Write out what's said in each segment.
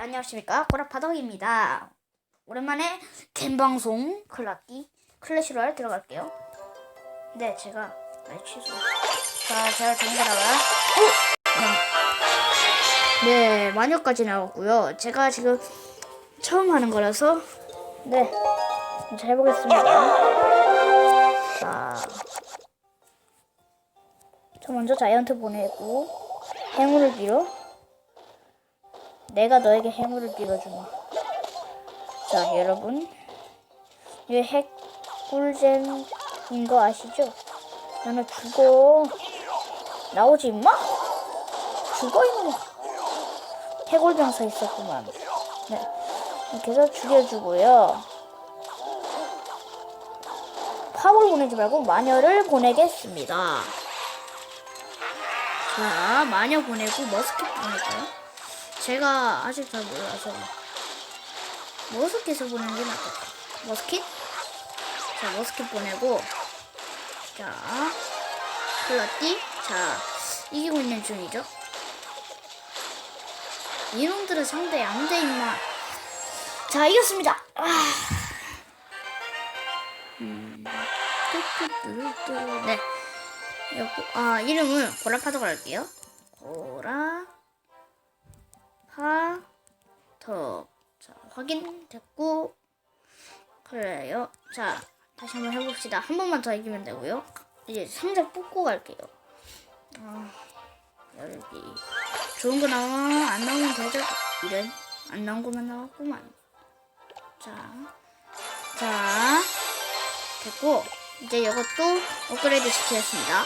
안녕하십니까? 고라파덕입니다. 오랜만에 갬방송 클라끼 클래시로얄 들어갈게요. 네 제가 네 취소 자 제가 정보다가 네. 마녀까지 나왔고요. 제가 지금 처음 하는 거라서 네 잘 해보겠습니다. 자. 저 먼저 자이언트 보내고 행운을 빌어 내가 너에게 행운을 빌어주마. 자, 여러분. 이게 핵 꿀잼인 거 아시죠? 나는 죽어. 나오지, 임마? 죽어, 임마. 해골병사 있었구만. 네. 해서 죽여주고요. 팝을 보내지 말고 마녀를 보내겠습니다. 자, 마녀 보내고 머스켓 보낼까요? 제가 아직 잘 몰라서 머스켓을 보내는 게 낫겠다. 머스켓? 자, 머스켓 보내고 자, 플라띠 자, 이기고 있는 중이죠. 이놈들은 상대 양대 임마. 자, 이겼습니다. 아. 음. 네. 아, 이름은 고라파도가 할게요. 고라 파터. 자, 확인 됐고. 그래요. 자, 다시 한번 해봅시다. 한 번만 더 이기면 되고요. 이제 상자 뽑고 갈게요. 아, 여기. 좋은 거 나와. 안 나오면 되죠? 이런. 안 나온 것만 나왔구만. 자. 자. 됐고. 이제 이것도 업그레이드 시키겠습니다.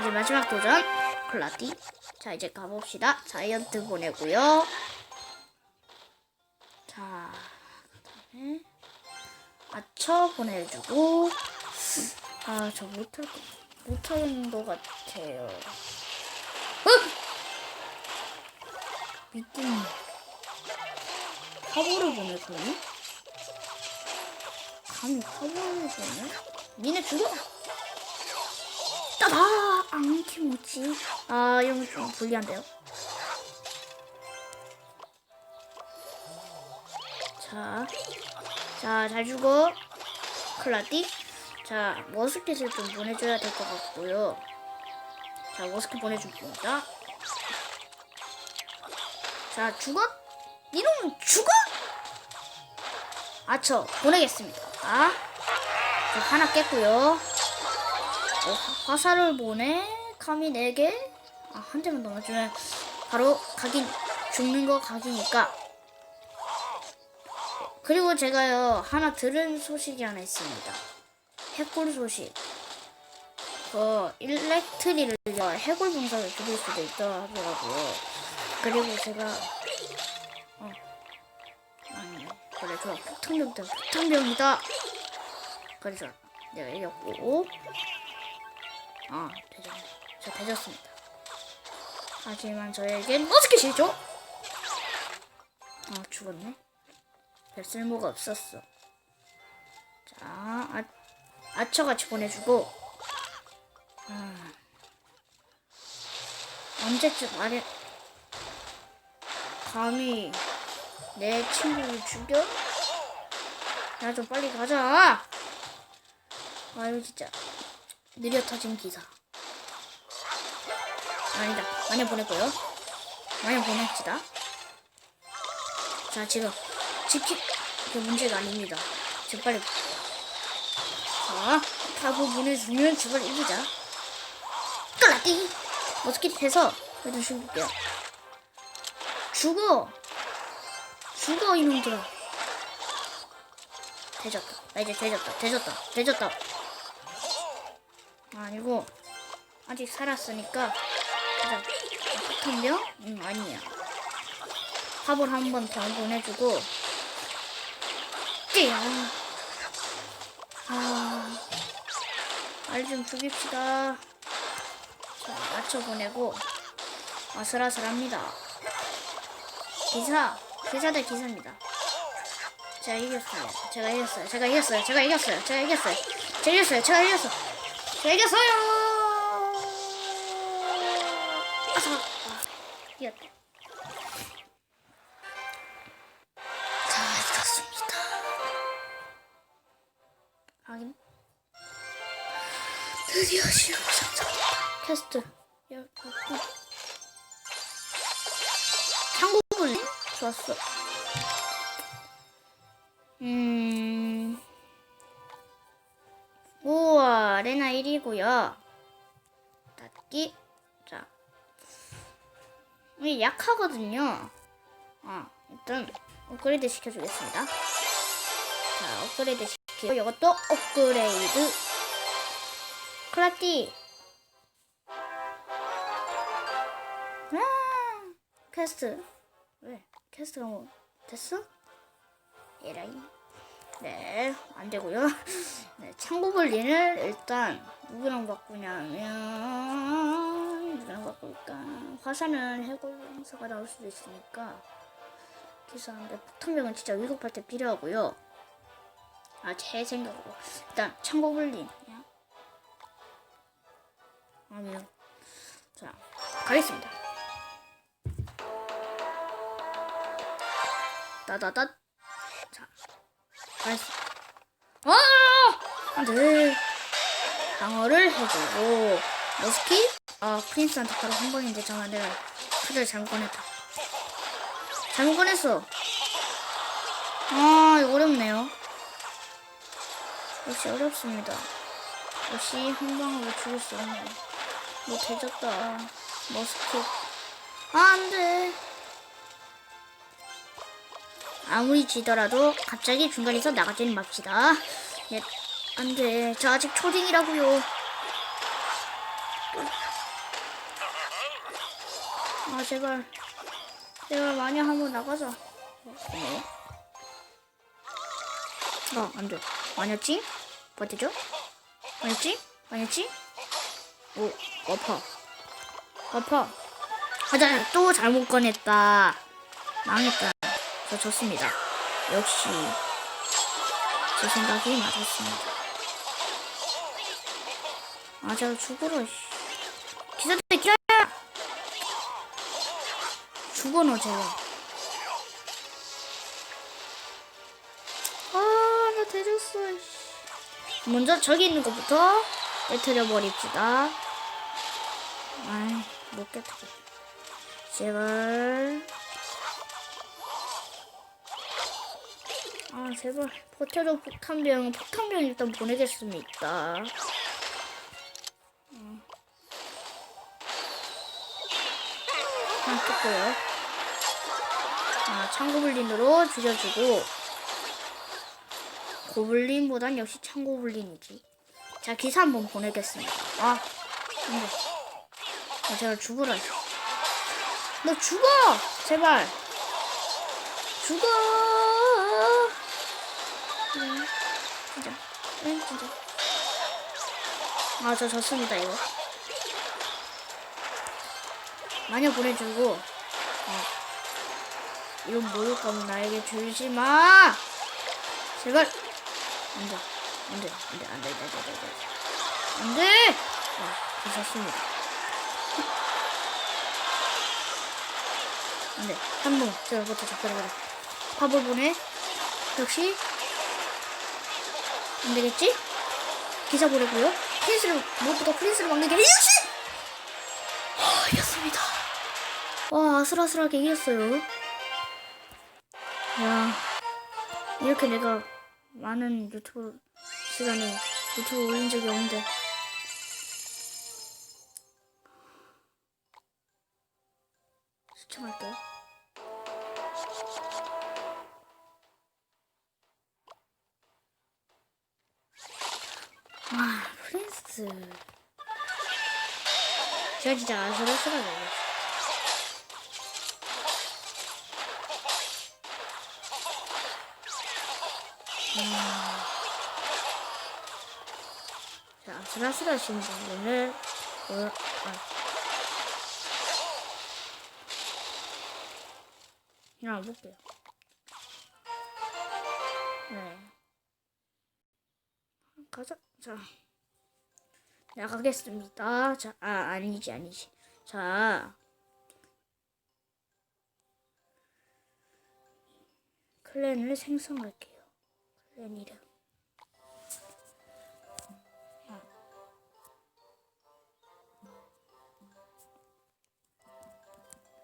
이제 마지막 도전 클라디 자 이제 가봅시다 자이언트 보내고요 자 그다음에 아처 보내주고 아 저 못할 거 못하는 것 같아요 어? 미팅 보내 그러니? 감히 화보를 보내? 니네 죽어! 아, 안키 뭐지? 아, 이런 거좀 불리한데요? 자, 자, 잘 죽어. 클라디. 자, 머스켓을 좀 보내줘야 될 것 같고요. 자, 머스켓 보내줍니다. 자, 죽어? 이놈 죽어? 아, 저 보내겠습니다. 아, 저 하나 깼고요. 어, 화살을 보내 감이 4개 아, 한 대만 더 맞으면 바로 각인 죽는 거 각이니까. 그리고 제가요 하나 들은 소식이 하나 있습니다. 해골 소식. 그 일렉트리를 해골 분사를 죽일 수도 있다 하더라고요. 그리고 제가 어 아니 그래 좋아 폭탄병 폭탄병이다. 그래 좋아 내가 이겼고 아, 되졌네. 저 되졌습니다. 하지만 저에겐 어떻게 시죠? 아, 죽었네. 별 쓸모가 없었어. 자, 아, 아처같이 보내주고. 아, 언제쯤 아래, 감히 내 친구를 죽여? 야, 좀 빨리 가자! 아유, 진짜. 느려 터진 기사. 아니다. 마녀 보내고요. 마녀 보냅시다. 자, 지금 지키 그 문제가 아닙니다. 지금 빨리. 자, 타고 보내주면 저걸 이기자. 끌라띠! 머스킷 해서 일단 죽을게요. 죽어! 죽어, 이놈들아. 되졌다. 나 이제 되졌다. 되졌다. 되졌다. 아니고 아직 살았으니까 가자. 폭탄병? 응 아니야. 합을 한 번 더 보내주고. 띠야. 아 빨리 좀 죽입시다. 자 맞춰 보내고 아슬아슬합니다. 기사 기사 대 기사입니다. 제가 이겼어요. 제가 이겼어요. 제가 이겼어요. 제가 이겼어요. 제가 이겼어요. 제가 이겼어요. 제가 이겼어요 즐겼어요. 아, 잠깐. 아, 잘 잤습니다. 확인. 드디어 쉬고 잠자다. 캐스트. 열 받고. 창고분 좋았어. 음. 레나 1이고요. 닫기. 자. 이게 약하거든요. 아, 일단 업그레이드 시켜주겠습니다. 자, 업그레이드 시키고 이것도 업그레이드. 클라띠. 아, 퀘스트. 왜? 퀘스트가 뭐 됐어? 에라이. 네, 안 되고요. 네, 창고불린을 일단 누구랑 바꾸냐면 누구랑 바꿀까? 화산은 해골 형사가 나올 수도 있으니까 기사인데 폭탄병은 진짜 위급할 때 필요하고요. 아, 제 생각으로 일단 창고불린 그냥 아니요. 자, 가겠습니다. 따다다. 자, 가겠습니다. 아! 안 돼. 방어를 해주고, 머스키? 아, 프린스한테 바로 한 번인데, 잠깐 내가 카드를 잘못 꺼냈다. 잘못 꺼냈어. 아, 이거 어렵네요. 역시 어렵습니다. 역시 한 방으로 죽을 수 없네. 뭐 되졌다. 머스킷. 아, 안 돼. 아무리 지더라도 갑자기 중간에서 나가지는 맙시다. 네, 안 돼. 저 아직 초딩이라고요. 아, 제발. 제발 마녀 한번 나가자. 네. 어, 안 돼. 마녀찡? 버티죠? 마녀찡? 마녀찡? 오, 아파. 아파. 하자, 또 잘못 꺼냈다. 망했다. 저 졌습니다. 역시 제 생각이 맞았습니다. 아, 제가 죽으러. 씨. 기사들 기다려! 죽어 너 제발. 아, 나 대졌어. 씨. 먼저 저기 있는 것부터 깨트려 버립시다. 아이, 못 깨트려. 제발. 아 제발. 버텨줘 폭탄병. 폭탄병 일단 보내겠습니다. 음. 하나 뜯고요. 아 창고블린으로 죽여주고. 고블린보단 역시 창고블린이지. 자 기사 한번 보내겠습니다. 아 안돼 아, 제발 죽으라 너 죽어! 제발! 죽어 응, 진짜. 응, 진짜. 아, 저 졌습니다, 이거. 마녀 보내주고, 어. 이런 모욕감은 나에게 주지 마! 제발! 안 돼. 안 돼. 안 돼. 안 돼. 안 돼. 안 돼. 안 돼. 안 돼! 아, 저 졌습니다. 안 돼. 한 번. 제가 그래, 그래. 밥을 보내. 역시 안 되겠지? 기사 보내고요. 프린스를 무엇보다 프린스를 막는 게 역시 아, 이겼습니다. 와 아슬아슬하게 이겼어요. 야 이렇게 내가 많은 유튜브 시간에 유튜브 올린 적이 없는데 와, 프린스. 제가 진짜 아슬아슬하게 이겼어. 자, 아슬아슬하신 분을, 어, 아. 그냥 볼게요. 네. 가자. 자 나가겠습니다. 자 아, 아니지 아니지. 자 클랜을 생성할게요. 클랜 이름.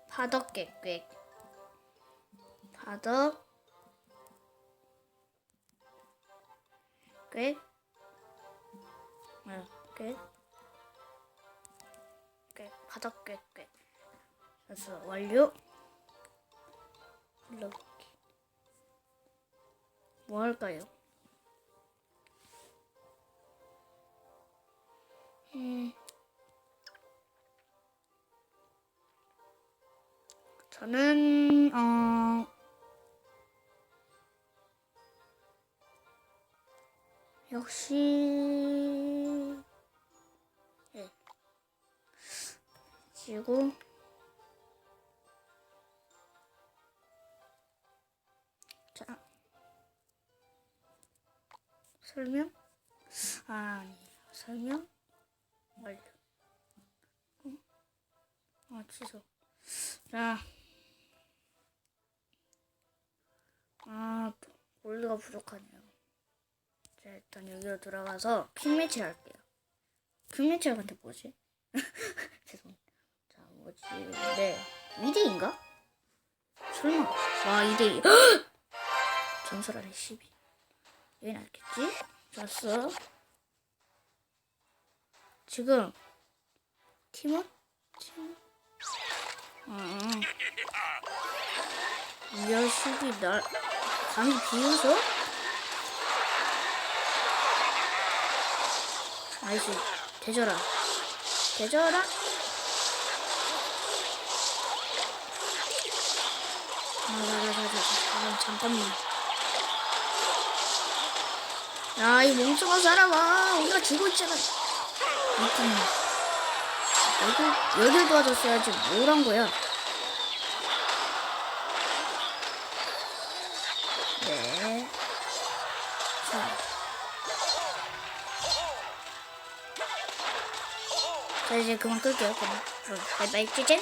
바덕 객객 바덕 객 어, 꽤 꽤, 바닥 꽤, 꽤. 그래서 완료. 불러보기. 뭐 할까요? 음. 저는 어 역시 지고 자 설명 아 설명 완료 어? 아 취소 자 아, 골드가 부족하네요. 자, 일단 여기로 들어가서 퀵매치를 할게요. 퀵매치가 근데 뭐지? 죄송. 자, 뭐지? 네. 2대인가? 설마. 와, 2대2. 전설 아래 12. 여긴 알겠지? 좋았어. 지금, 팀원? 팀원? 아. 이 자식이 날, 감히 비웃어? 나이스 대절아 대절아 아자자자자 잠깐만. 야 이 멍청한 사람아 우리가 죽고 있잖아. 이팀 여기 여길 도와줬어야지 뭘한 거야? 네. 자. 자 이제 그만 끌게요. 그럼. 그럼 바이바이 찌젠